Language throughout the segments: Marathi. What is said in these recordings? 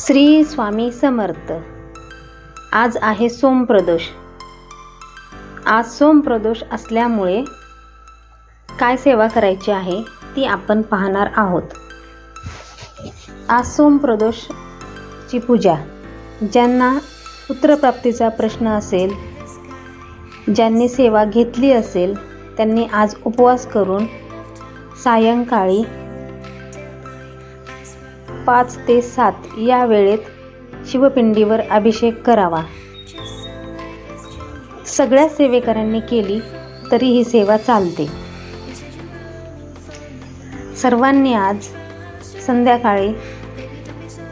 श्री स्वामी समर्थ. आज आहे सोमप्रदोष. आज सोमप्रदोष असल्यामुळे काय सेवा करायची आहे ती आपण पाहणार आहोत. आज सोमप्रदोषची पूजा. ज्यांना पुत्रप्राप्तीचा प्रश्न असेल ज्यांनी सेवा घेतली असेल त्यांनी आज उपवास करून सायंकाळी पाच ते सात या वेळेत शिवपिंडीवर अभिषेक करावा. सगळ्या सेवेकरांनी केली तरी ही सेवा चालते. सर्वांनी आज संध्याकाळी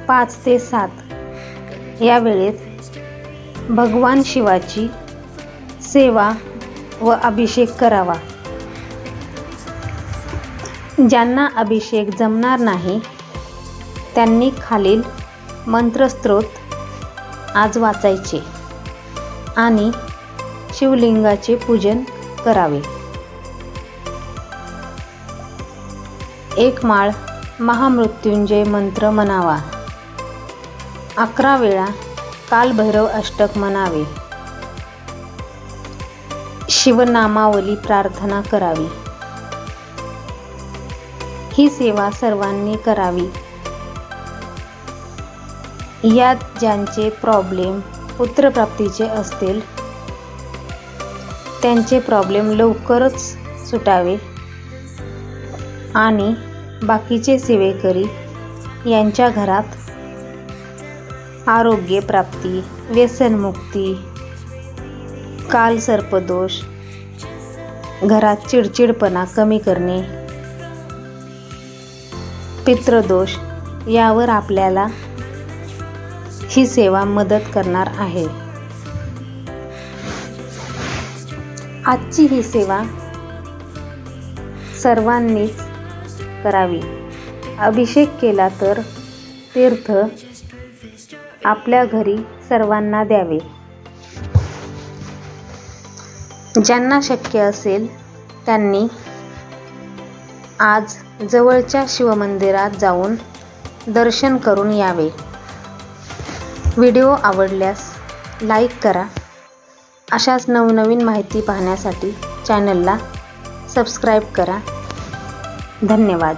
पाच ते सात या वेळेत भगवान शिवाची सेवा व अभिषेक करावा. ज्यांना अभिषेक जमणार नाही त्यांनी खालील मंत्रस्त्रोत आज वाचायचे आणि शिवलिंगाचे पूजन करावे. एक माळ महामृत्युंजय मंत्र म्हणावा. अकरा वेळा कालभैरव अष्टक म्हणावे. शिवनामावली प्रार्थना करावी. ही सेवा सर्वांनी करावी. यात ज्यांचे प्रॉब्लेम पुत्रप्राप्तीचे असतील त्यांचे प्रॉब्लेम लवकरच सुटावे आणि बाकीचे सेवेकरी यांच्या घरात आरोग्य प्राप्ती व्यसनमुक्ती काल सर्पदोष घरात चिडचिडपणा कमी करणे पितृदोष यावर आपल्याला ही सेवा मदत करणार आहे. आजची ही सेवा सर्वांनीच करावी. अभिषेक केला तर तीर्थ आपल्या घरी सर्वांना द्यावे. ज्यांना शक्य असेल त्यांनी आज जवळच्या शिवमंदिरात जाऊन दर्शन करून यावे. व्हिडिओ आवडल्यास लाईक करा. अशाच नवनवीन माहिती पाहण्यासाठी चॅनलला सबस्क्राईब करा. धन्यवाद.